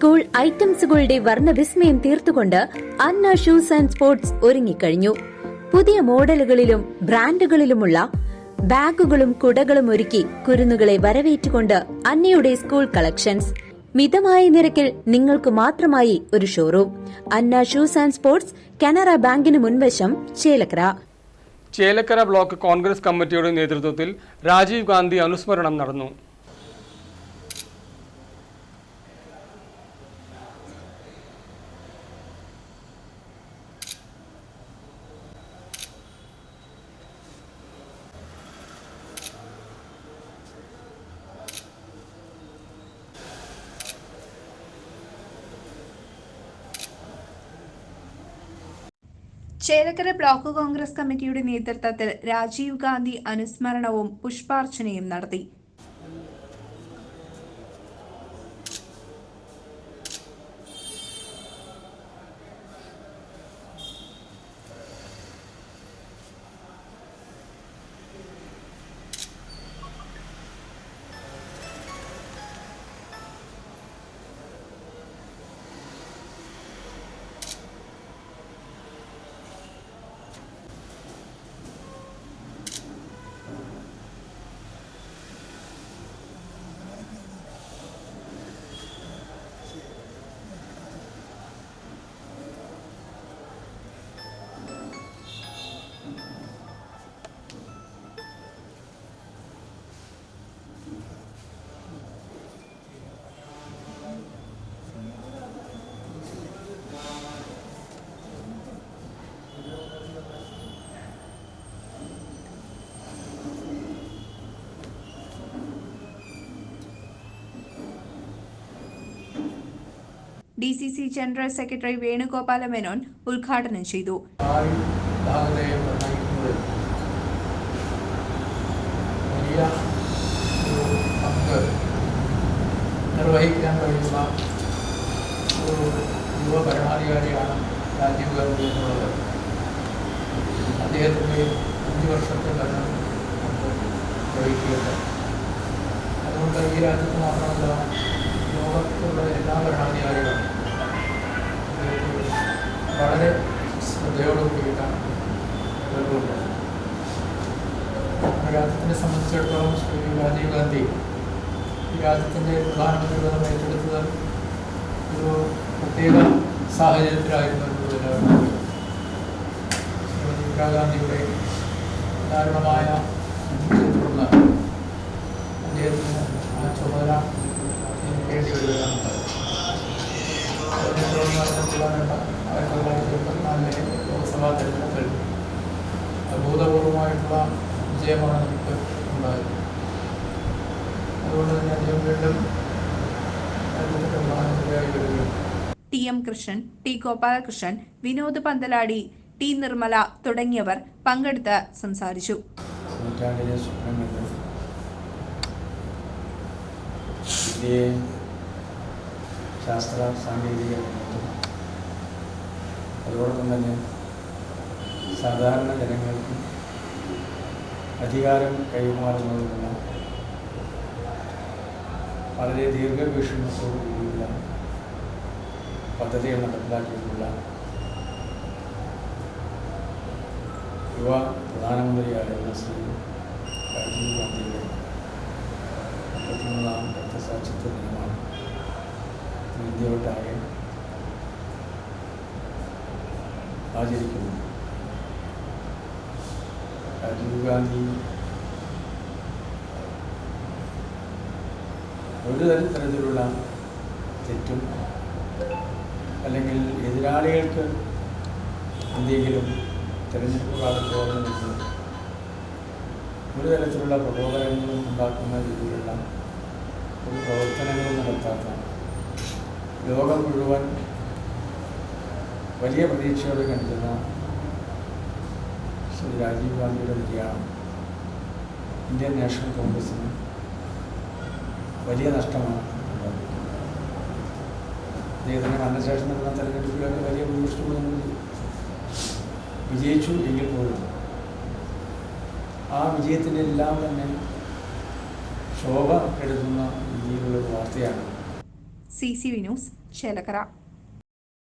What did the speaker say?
School ഐറ്റംസുകളുടെ വർണവിസ്മയം തീർത്തുകൊണ്ട് അന്ന ഷൂസ് ആൻഡ് സ്പോർട്സ് ഒരുങ്ങിക്കഴിഞ്ഞു. പുതിയ മോഡലുകളിലും ബ്രാൻഡുകളിലുമുള്ള ബാഗുകളും കുടകളും ഒരുക്കി കുരുന്നുകളെ വരവേറ്റുകൊണ്ട് അന്നയുടെ സ്കൂൾ കളക്ഷൻസ്. മിതമായ നിരക്കിൽ നിങ്ങൾക്ക് മാത്രമായി ഒരു showroom. Anna shoes and sports Canara ബാങ്കിന് മുൻവശം ചേലക്കര. ചേലക്കര ബ്ലോക്ക് കോൺഗ്രസ് കമ്മിറ്റിയുടെ നേതൃത്വത്തിൽ രാജീവ് ഗാന്ധി അനുസ്മരണം നടന്നു. ചേലക്കര ബ്ലോക്ക് കോൺഗ്രസ് കമ്മിറ്റിയുടെ നേതൃത്വത്തിൽ രാജീവ് ഗാന്ധി അനുസ്മരണവും പുഷ്പാർച്ചനയും നടത്തി. D C C general secretary Venugopala Menon ഉദ്ഘാടനം ചെയ്തു ഭാവി ഭാഗതയെ നിർണ്ണയിക്കുന്നതിൽ വലിയ ഒരു പങ്ക് നിർവഹിക്കാൻ കഴിയുന്ന ഒരു യുവ ഭരണാധികാരിയാണ് രാജീവ് ഗാന്ധി എന്നുള്ളത് അദ്ദേഹത്തിൻ്റെ അഞ്ച് വർഷത്തെ ഭരണം നമുക്ക് വഹിക്കുകയുണ്ട് അതുകൊണ്ട് ഈ രാജ്യത്ത് മാത്രമല്ല ലോകത്തുള്ള എല്ലാ ഭരണാധികാരികളും വളരെ ശ്രദ്ധയോട് കൂടിയിട്ടാണ് നമ്മുടെ രാജ്യത്തിനെ സംബന്ധിച്ചിടത്തോളം ശ്രീ രാജീവ് ഗാന്ധി ഈ രാജ്യത്തിന്റെ പ്രധാനമന്ത്രി ഏറ്റെടുത്തത് ഒരു പ്രത്യേക സാഹചര്യത്തിലായിരുന്നു എന്നത് എല്ലാവരും ശ്രീമതി ഇന്ദിരാഗാന്ധിയുടെ ദാരുണമായ തുടർന്ന് അദ്ദേഹത്തിന് ചുമതല ഏൽക്കേണ്ടി വരികയാണ് ഉണ്ടായത്. അതിനെ തുടർന്ന് നടന്നിട്ടുള്ള ആയിരത്തി തൊള്ളായിരത്തി എൺപത്തിനാലിലെ ലോക്സഭാ തെരഞ്ഞെടുപ്പിൽ അഭൂതപൂർവമായിട്ടുള്ള വിജയമാണ് നമുക്ക് ഉണ്ടായത് അതുകൊണ്ട് തന്നെ അദ്ദേഹം വീണ്ടും പ്രധാനമന്ത്രിയായി വരികയും T M Krishnan T Gopalakrishnan Vinod Panthaladi T Nirmala തുടങ്ങിയവർ പങ്കെടുത്ത് സംസാരിച്ചു നൂറ്റാണ്ടിലെ സ്വപ്നം വിദ്യയെ ശാസ്ത്ര സാങ്കേതിക അതോടൊപ്പം തന്നെ സാധാരണ ജനങ്ങൾക്ക് അധികാരം കൈമാറുന്നതിനുള്ള വളരെ ദീർഘവീക്ഷണത്തോടുകൂടിയുള്ള പദ്ധതികൾ നടപ്പിലാക്കിയിട്ടുള്ള യുവ പ്രധാനമന്ത്രിയായിരുന്ന ശ്രീ രാജീവ് ഗാന്ധിയുടെ രക്തസാക്ഷിത്വ നിയമമാണ് ഇന്ത്യയൊട്ടാകെ ആചരിക്കുന്നു. രാജീവ് ഗാന്ധി. ഒരു തരത്തിലുള്ള തെറ്റും അല്ലെങ്കിൽ എതിരാളികൾക്ക് എന്തെങ്കിലും തിരഞ്ഞെടുപ്പ് കാലത്ത് ഓർമ്മ ഒരു തരത്തിലുള്ള പ്രബോധനങ്ങളും ഉണ്ടാക്കുന്ന രീതിയിലുള്ള ഒരു പ്രവർത്തനങ്ങളും നടത്താത്ത ലോകം മുഴുവൻ വലിയ പ്രതീക്ഷയോടെ കണ്ടിരുന്ന ശ്രീ രാജീവ് ഗാന്ധിയുടെ നിര്യാണം ഇന്ത്യൻ നാഷണൽ കോൺഗ്രസിന് വലിയ നഷ്ടമാണ് അദ്ദേഹത്തിന്റെ മരണശേഷം നടന്ന തെരഞ്ഞെടുപ്പിലൊക്കെ വലിയ ഭൂരിപക്ഷത്തോടെ വിജയിച്ചു എങ്കിൽ പോലും ആ വിജയത്തിന്റെ എല്ലാം തന്നെ ശോഭ എടുക്കുന്ന രീതിയിലുള്ള വാർത്തയാണ്. C C V news Chelakkara.